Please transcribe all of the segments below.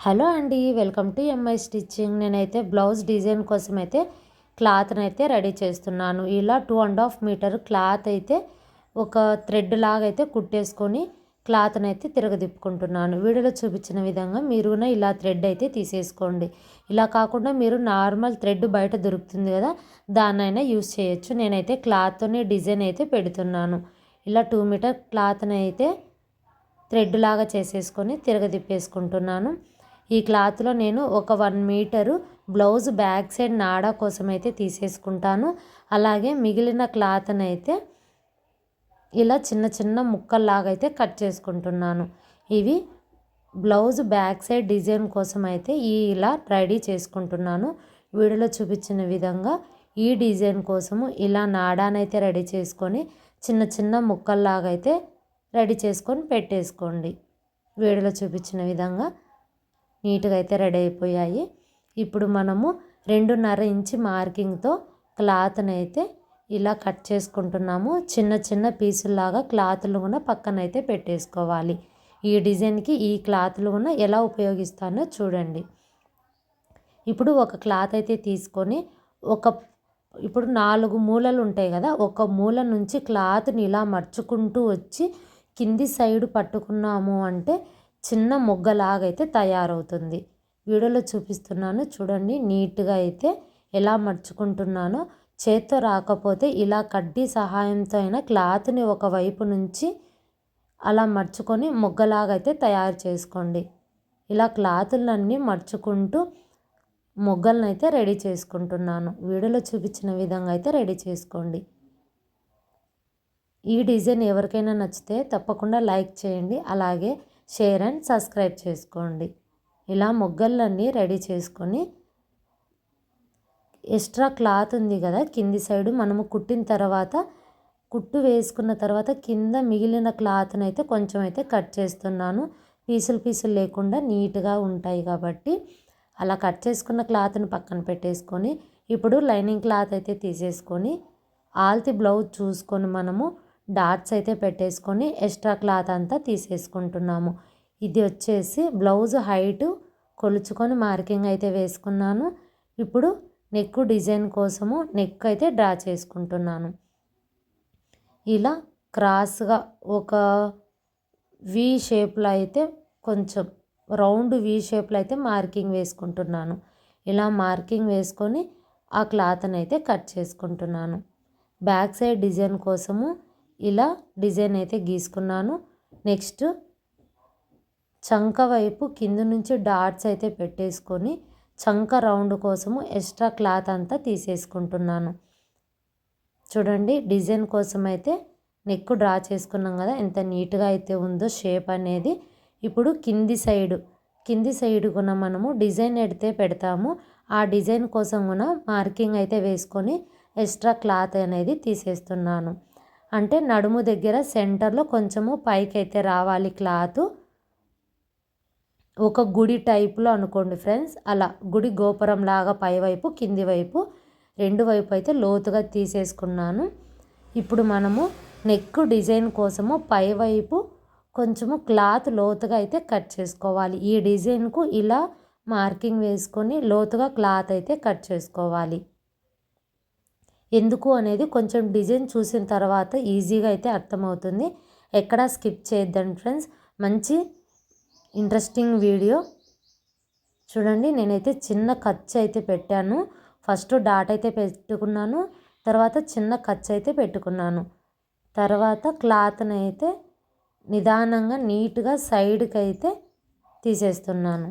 Hello అండి welcome to MI stitching నేనైతే blouse design కోసం అయితే క్లాత్ని అయితే రెడీ చేస్తున్నాను. ఇలా two and half metre cloth అయితే ఒక థ్రెడ్ లాగా అయితే కుట్టేసుకొని క్లాత్ని అయితే తిరగదిప్పుకుంటున్నాను. వీడియోలో చూపించిన విధంగా మీరు ఇలా థ్రెడ్ అయితే తీసేసుకోండి. ఇలా కాకుండా మీరు నార్మల్ థ్రెడ్ బయట దొరుకుతుంది కదా దాన్నైనా యూస్ చేయొచ్చు. నేనైతే క్లాత్తోనే డిజైన్ అయితే పెడుతున్నాను. ఇలా టూ మీటర్ క్లాత్ని అయితే థ్రెడ్ లాగా చేసేసుకొని తిరగదిప్పేసుకుంటున్నాను. ఈ క్లాత్లో నేను ఒక one metre blouse back side నాడా కోసం అయితే తీసేసుకుంటాను. అలాగే మిగిలిన క్లాత్ని అయితే ఇలా చిన్న చిన్న ముక్కల్లాగా అయితే కట్ చేసుకుంటున్నాను. ఇవి బ్లౌజ్ బ్యాక్ సైడ్ డిజైన్ కోసం అయితే ఈ ఇలా రెడీ చేసుకుంటున్నాను. వీడియోలో చూపించిన విధంగా ఈ డిజైన్ కోసము ఇలా నాడానైతే రెడీ చేసుకొని చిన్న చిన్న ముక్కల్లాగా అయితే రెడీ చేసుకొని పెట్టేసుకోండి. వీడియోలో చూపించిన విధంగా నీట్గా అయితే రెడీ అయిపోయాయి. ఇప్పుడు మనము రెండున్నర ఇంచి మార్కింగ్తో క్లాత్ని అయితే ఇలా కట్ చేసుకుంటున్నాము. చిన్న చిన్న పీసుల్లాగా క్లాత్లు కూడా పక్కన అయితే పెట్టేసుకోవాలి. ఈ డిజైన్కి ఈ క్లాత్లు కూడా ఎలా ఉపయోగిస్తానో చూడండి. ఇప్పుడు ఒక క్లాత్ అయితే తీసుకొని ఒక ఇప్పుడు నాలుగు మూలలు ఉంటాయి కదా ఒక మూల నుంచి క్లాత్ని ఇలా మర్చుకుంటూ వచ్చి కింది సైడ్ పట్టుకున్నాము అంటే చిన్న మొగ్గలాగైతే తయారవుతుంది. వీడియోలో చూపిస్తున్నాను. చూడండి నీట్గా అయితే ఎలా మర్చుకుంటున్నానో చేత్తో రాకపోతే ఇలా కడ్డీ సహాయంతో అయినా క్లాత్ని ఒకవైపు నుంచి అలా మర్చుకొని మొగ్గలాగైతే తయారు చేసుకోండి. ఇలా క్లాతులన్నీ మర్చుకుంటూ మొగ్గలను అయితే రెడీ చేసుకుంటున్నాను. వీడియోలో చూపించిన విధంగా అయితే రెడీ చేసుకోండి. ఈ డిజైన్ ఎవరికైనా నచ్చితే తప్పకుండా లైక్ చేయండి. అలాగే షేర్ అండ్ సబ్స్క్రైబ్ చేసుకోండి. ఇలా మొగ్గలన్నీ రెడీ చేసుకొని ఎక్స్ట్రా క్లాత్ ఉంది కదా కింది సైడు మనము కుట్టిన తర్వాత కుట్టు వేసుకున్న తర్వాత కింద మిగిలిన క్లాత్ని అయితే కొంచెం అయితే కట్ చేస్తున్నాను. పీసులు పీసులు లేకుండా నీట్గా ఉంటాయి కాబట్టి అలా కట్ చేసుకున్న క్లాత్ని పక్కన పెట్టేసుకొని ఇప్పుడు లైనింగ్ క్లాత్ అయితే తీసేసుకొని ఆల్తి బ్లౌజ్ చూసుకొని మనము డాట్స్ అయితే పెట్టేసుకొని ఎక్స్ట్రా క్లాత్ అంతా తీసేసుకుంటున్నాము. ఇది వచ్చేసి బ్లౌజ్ హైట్ కొలుచుకొని మార్కింగ్ అయితే వేసుకున్నాను. ఇప్పుడు నెక్ డిజైన్ కోసము నెక్ అయితే డ్రా చేసుకుంటున్నాను. ఇలా క్రాస్గా ఒక వి షేప్లో అయితే కొంచెం రౌండ్ వి షేప్లో అయితే మార్కింగ్ వేసుకుంటున్నాను. ఇలా మార్కింగ్ వేసుకొని ఆ క్లాత్ని అయితే కట్ చేసుకుంటున్నాను. బ్యాక్ సైడ్ డిజైన్ కోసము ఇలా డిజైన్ అయితే గీసుకున్నాను. నెక్స్ట్ చంక వైపు కింద నుంచి డాట్స్ అయితే పెట్టేసుకొని చంక రౌండ్ కోసము ఎక్స్ట్రా క్లాత్ అంతా తీసేసుకుంటున్నాను. చూడండి డిజైన్ కోసం అయితే నెక్ డ్రా చేసుకున్నాం కదా ఎంత నీట్గా అయితే ఉందో షేప్ అనేది. ఇప్పుడు కింది సైడు కింది సైడ్ కూడా మనము డిజైన్ ఎడితే పెడతాము. ఆ డిజైన్ కోసం కూడా మార్కింగ్ అయితే వేసుకొని ఎక్స్ట్రా క్లాత్ అనేది తీసేస్తున్నాను. అంటే నడుము దగ్గర సెంటర్లో కొంచెము పైకైతే రావాలి క్లాత్. ఒక గుడి టైప్లో అనుకోండి ఫ్రెండ్స్ అలా గుడి గోపురం లాగా పైవైపు కింది వైపు రెండు వైపు అయితే లోతుగా తీసేసుకున్నాను. ఇప్పుడు మనము నెక్ డిజైన్ కోసము పైవైపు కొంచెము క్లాత్ లోతుగా అయితే కట్ చేసుకోవాలి. ఈ డిజైన్కు ఇలా మార్కింగ్ వేసుకొని లోతుగా క్లాత్ అయితే కట్ చేసుకోవాలి. ఎందుకు అనేది కొంచెం డిజైన్ చూసిన తర్వాత ఈజీగా అయితే అర్థమవుతుంది. ఎక్కడా స్కిప్ చేయొద్దండి ఫ్రెండ్స్. మంచి ఇంట్రెస్టింగ్ వీడియో. చూడండి నేనైతే చిన్న ఖర్చు అయితే పెట్టాను. ఫస్ట్ డాట్ అయితే పెట్టుకున్నాను. తర్వాత చిన్న ఖర్చు అయితే పెట్టుకున్నాను. తర్వాత క్లాత్ని అయితే నిదానంగా నీట్గా సైడ్కి అయితే తీసేస్తున్నాను.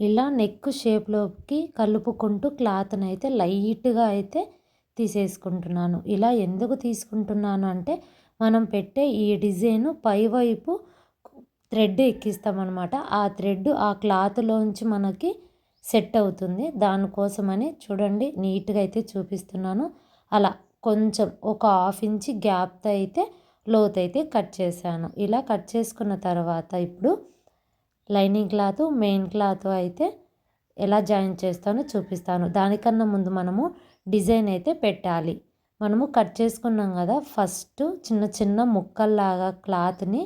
ఇలా నెక్ షేప్లోకి కలుపుకుంటూ క్లాత్ని అయితే లైట్గా అయితే తీసేసుకుంటున్నాను. ఇలా ఎందుకు తీసుకుంటున్నాను అంటే మనం పెట్టే ఈ డిజైన్ పైవైపు థ్రెడ్ ఎక్కిస్తామన్నమాట. ఆ థ్రెడ్ ఆ క్లాత్లోంచి మనకి సెట్ అవుతుంది. దానికోసమని చూడండి నీట్గా అయితే చూపిస్తున్నాను. అలా కొంచెం ఒక హాఫ్ ఇంచ్ గ్యాప్తో అయితే లోత్ అయితే కట్ చేశాను. ఇలా కట్ చేసుకున్న తర్వాత ఇప్పుడు లైనింగ్ క్లాత్ మెయిన్ క్లాత్ అయితే ఎలా జాయిన్ చేస్తానో చూపిస్తాను. దానికన్నా ముందు మనము డిజైన్ అయితే పెట్టాలి. మనము కట్ చేసుకున్నాం కదా ఫస్ట్ చిన్న చిన్న ముక్కల్లాగా క్లాత్ని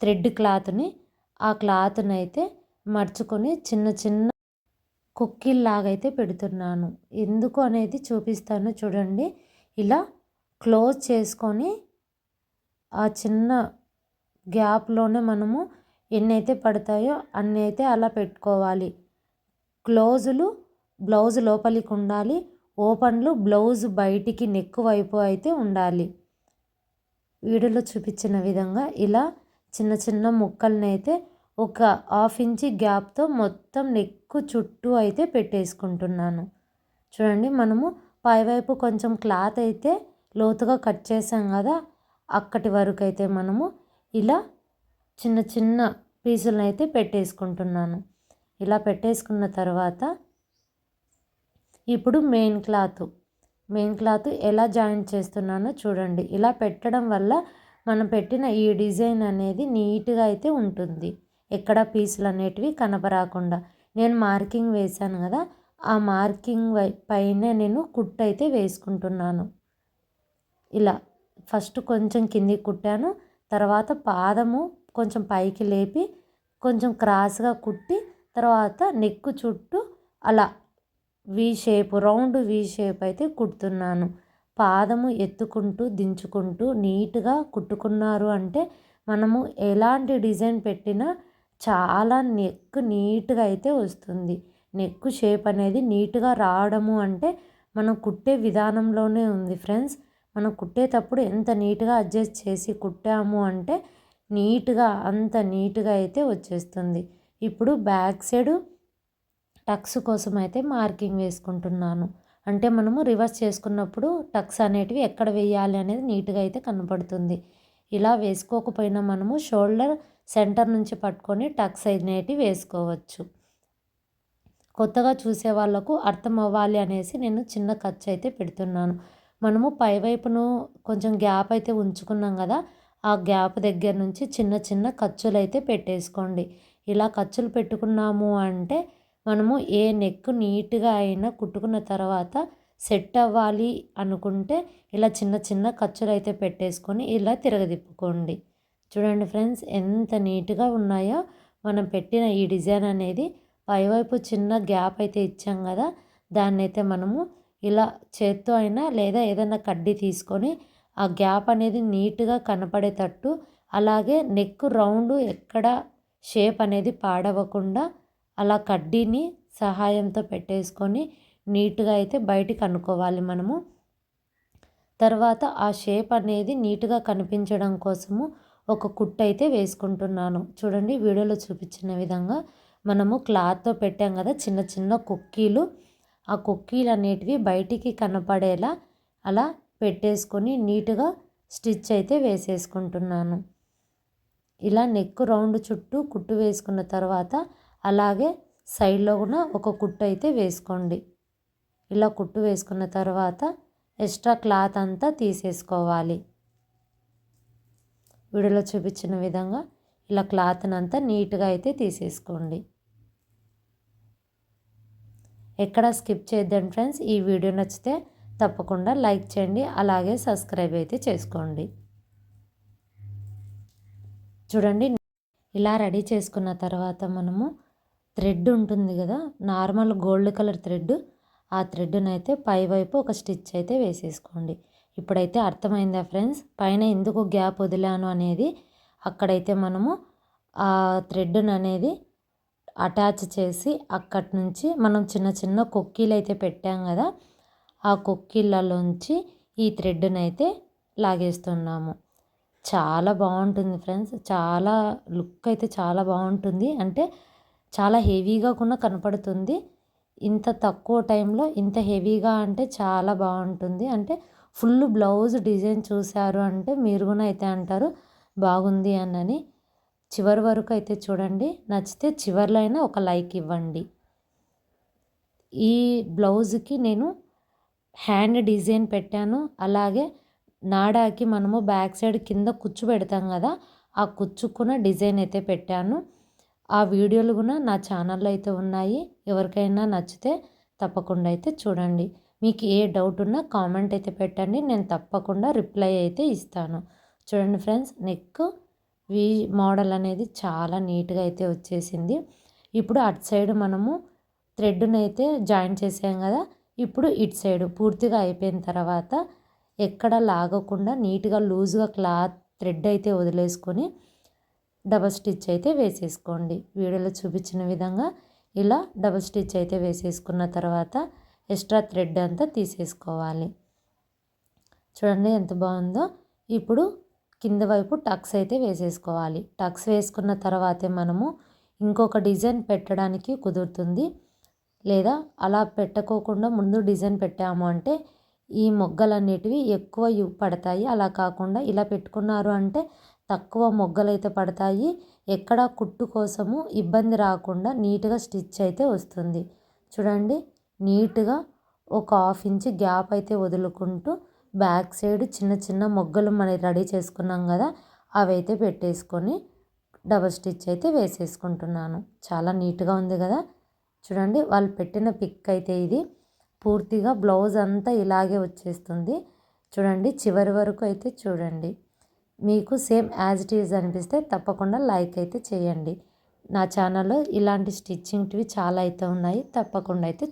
థ్రెడ్ క్లాత్ని ఆ క్లాత్ని అయితే మర్చుకొని చిన్న చిన్న కుక్కీల్లాగా అయితే పెడుతున్నాను. ఎందుకు అనేది చూపిస్తాను చూడండి. ఇలా క్లోజ్ చేసుకొని ఆ చిన్న గ్యాప్లోనే మనము ఎన్ని అయితే పడతాయో అన్ని అయితే అలా పెట్టుకోవాలి. క్లోజులు బ్లౌజ్ లోపలికి ఉండాలి. ఓపెన్లు బ్లౌజ్ బయటికి నెక్ వైపు అయితే ఉండాలి. వీడియోలో చూపించిన విధంగా ఇలా చిన్న చిన్న ముక్కలనైతే అయితే ఒక హాఫ్ ఇంచి గ్యాప్తో మొత్తం నెక్ చుట్టూ అయితే పెట్టేసుకుంటున్నాను. చూడండి మనము పైవైపు కొంచెం క్లాత్ అయితే లోతుగా కట్ చేసాం కదా అక్కటి వరకు అయితే మనము ఇలా చిన్న చిన్న పీసులను అయితే పెట్టేసుకుంటున్నాను. ఇలా పెట్టేసుకున్న తర్వాత ఇప్పుడు మెయిన్ క్లాత్ మెయిన్ క్లాత్ ఎలా జాయింట్ చేస్తున్నానో చూడండి. ఇలా పెట్టడం వల్ల మనం పెట్టిన ఈ డిజైన్ అనేది నీట్గా అయితే ఉంటుంది. ఎక్కడ పీసులు అనేటివి కనపరాకుండా. నేను మార్కింగ్ వేశాను కదా. ఆ మార్కింగ్ పైన నేను కుట్ అయితే వేసుకుంటున్నాను. ఇలా ఫస్ట్ కొంచెం కిందికి కుట్టాను. తర్వాత పాదము కొంచెం పైకి లేపి కొంచెం క్రాస్గా కుట్టి తర్వాత నెక్కు చుట్టూ అలా V shape round V shape అయితే కుడుతున్నాను. పాదము ఎత్తుకుంటూ దించుకుంటూ నీట్గా కుట్టుకున్నారు అంటే మనము ఎలాంటి డిజైన్ పెట్టినా చాలా నెక్ నీట్గా అయితే వస్తుంది. నెక్ షేప్ అనేది నీట్గా రావడము అంటే మనం కుట్టే విధానంలోనే ఉంది ఫ్రెండ్స్. మనం కుట్టేటప్పుడు ఎంత నీట్గా అడ్జస్ట్ చేసి కుట్టాము అంటే నీట్గా అంత నీట్గా అయితే వచ్చేస్తుంది. ఇప్పుడు బ్యాక్ సైడ్ టక్స్ కోసం అయితే మార్కింగ్ వేసుకుంటున్నాను. అంటే మనము రివర్స్ చేసుకున్నప్పుడు టక్స్ అనేటివి ఎక్కడ వేయాలి అనేది నీట్గా అయితే కనపడుతుంది. ఇలా వేసుకోకపోయినా మనము షోల్డర్ సెంటర్ నుంచి పట్టుకొని టక్స్ అనేటివి వేసుకోవచ్చు. కొత్తగా చూసే వాళ్ళకు అర్థం అవ్వాలి అనేసి నేను చిన్న ఖర్చు అయితే పెడుతున్నాను. మనము పైవైపును కొంచెం గ్యాప్ అయితే ఉంచుకున్నాం కదా ఆ గ్యాప్ దగ్గర నుంచి చిన్న చిన్న ఖర్చులు అయితే పెట్టేసుకోండి. ఇలా ఖర్చులు పెట్టుకున్నాము అంటే మనము ఏ నెక్ నీట్గా అయినా కుట్టుకున్న తర్వాత సెట్ అవ్వాలి అనుకుంటే ఇలా చిన్న చిన్న ఖర్చులు అయితే పెట్టేసుకొని ఇలా తిరగదిప్పుకోండి. చూడండి ఫ్రెండ్స్ ఎంత నీట్గా ఉన్నాయో మనం పెట్టిన ఈ డిజైన్ అనేది పైవైపు చిన్న గ్యాప్ అయితే ఇచ్చాం కదా దాన్ని అయితే మనము ఇలా చేత్తో అయినా లేదా ఏదైనా కడ్డీ తీసుకొని ఆ గ్యాప్ అనేది నీట్గా కనపడేటట్టు అలాగే నెక్ రౌండ్ ఎక్కడ షేప్ అనేది పాడవకుండా అలా కడ్డీని సహాయంతో పెట్టేసుకొని నీట్గా అయితే బయటికి అనుకోవాలి మనము. తర్వాత ఆ షేప్ అనేది నీట్గా కనిపించడం కోసము ఒక కుట్టు అయితే వేసుకుంటున్నాను. చూడండి వీడియోలో చూపించిన విధంగా మనము క్లాత్తో పెట్టాం కదా చిన్న చిన్న కుక్కీలు. ఆ కుక్కీలు అనేటివి బయటికి కనపడేలా అలా పెట్టేసుకొని నీట్గా స్టిచ్ అయితే వేసేసుకుంటున్నాను. ఇలా నెక్ రౌండ్ చుట్టూ కుట్టు వేసుకున్న తర్వాత అలాగే సైడ్లో కూడా ఒక కుట్టు అయితే వేసుకోండి. ఇలా కుట్టు వేసుకున్న తర్వాత ఎక్స్ట్రా క్లాత్ అంతా తీసేసుకోవాలి. వీడియోలో చూపించిన విధంగా ఇలా క్లాత్ని అంతా నీట్గా అయితే తీసేసుకోండి. ఎక్కడ స్కిప్ చేద్దాం ఫ్రెండ్స్. ఈ వీడియో నచ్చితే తప్పకుండా లైక్ చేయండి అలాగే సబ్స్క్రైబ్ అయితే చేసుకోండి. చూడండి ఇలా రెడీ చేసుకున్న తర్వాత మనము థ్రెడ్ ఉంటుంది కదా నార్మల్ గోల్డ్ కలర్ థ్రెడ్ ఆ థ్రెడ్ని అయితే పై వైపు ఒక స్టిచ్ అయితే వేసేసుకోండి. ఇప్పుడైతే అర్థమైందా ఫ్రెండ్స్? పైన ఎందుకు గ్యాప్ వదిలాను అనేది అక్కడైతే మనము ఆ థ్రెడ్ని అనేది అటాచ్ చేసి అక్కడి నుంచి మనం చిన్న చిన్న కొక్కీలు అయితే పెట్టాం కదా ఆ కుక్కీలలోంచి ఈ థ్రెడ్ని అయితే లాగేస్తున్నాము. చాలా బాగుంటుంది ఫ్రెండ్స్ చాలా లుక్ అయితే చాలా బాగుంటుంది. అంటే చాలా హెవీగా కూడా కనపడుతుంది. ఇంత తక్కువ టైంలో ఇంత హెవీగా అంటే చాలా బాగుంటుంది. అంటే ఫుల్ బ్లౌజ్ డిజైన్ చూశారు అంటే మీరు కూడా అయితే అంటారు బాగుంది అని చివరి వరకు అయితే చూడండి. నచ్చితే చివరిలో అయినా ఒక లైక్ ఇవ్వండి. ఈ బ్లౌజ్కి నేను హ్యాండ్ డిజైన్ పెట్టాను. అలాగే నాడాకి మనము బ్యాక్ సైడ్ కింద కుచ్చు పెడతాం కదా ఆ కుచ్చుకున్న డిజైన్ అయితే పెట్టాను. ఆ వీడియోలు కూడా నా ఛానల్లో అయితే ఉన్నాయి. ఎవరికైనా నచ్చితే తప్పకుండా అయితే చూడండి. మీకు ఏ డౌట్ ఉన్నా కామెంట్ అయితే పెట్టండి. నేను తప్పకుండా రిప్లై అయితే ఇస్తాను. చూడండి ఫ్రెండ్స్ నెక్ వీ మోడల్ అనేది చాలా నీట్గా అయితే వచ్చేసింది. ఇప్పుడు అటు సైడ్ మనము థ్రెడ్ను అయితే జాయిన్ చేసాం కదా ఇప్పుడు ఇటు సైడ్ పూర్తిగా అయిపోయిన తర్వాత ఎక్కడ లాగకుండా నీట్గా లూజ్గా క్లాత్ థ్రెడ్ అయితే వదిలేసుకొని డబల్ స్టిచ్ అయితే వేసేసుకోండి. వీడియోలో చూపించిన విధంగా ఇలా డబల్ స్టిచ్ అయితే వేసేసుకున్న తర్వాత ఎక్స్ట్రా థ్రెడ్ అంతా తీసేసుకోవాలి. చూడండి ఎంత బాగుందో. ఇప్పుడు కింద వైపు టక్స్ అయితే వేసేసుకోవాలి. టక్స్ వేసుకున్న తర్వాతే మనము ఇంకొక డిజైన్ పెట్టడానికి కుదురుతుంది. లేదా అలా పెట్టుకోకుండా ముందు డిజైన్ పెట్టాము అంటే ఈ మొగ్గలన్నిటివి ఎక్కువ పడతాయి. అలా కాకుండా ఇలా పెట్టుకున్నారు అంటే తక్కువ మొగ్గలు అయితే పడతాయి. ఎక్కడ కుట్టు కోసము ఇబ్బంది రాకుండా నీట్గా స్టిచ్ అయితే వస్తుంది. చూడండి నీట్గా ఒక హాఫ్ ఇంచ్ గ్యాప్ అయితే వదులుకుంటూ బ్యాక్ సైడ్ చిన్న చిన్న మొగ్గలు మనం రెడీ చేసుకున్నాం కదా అవి అయితే పెట్టేసుకొని డబల్ స్టిచ్ అయితే వేసేసుకుంటున్నాను. చాలా నీట్గా ఉంది కదా. చూడండి వాళ్ళు పెట్టిన పిక్ అయితే ఇది. పూర్తిగా బ్లౌజ్ అంతా ఇలాగే వచ్చేస్తుంది. చూడండి చివరి వరకు అయితే చూడండి. మీకు సేమ్ యాజ్ ఇట్ ఈజ్ అనిపిస్తే తప్పకుండా లైక్ అయితే చేయండి. నా ఛానల్లో ఇలాంటి స్టిచ్చింగ్వి చాలా అయితే ఉన్నాయి. తప్పకుండా అయితే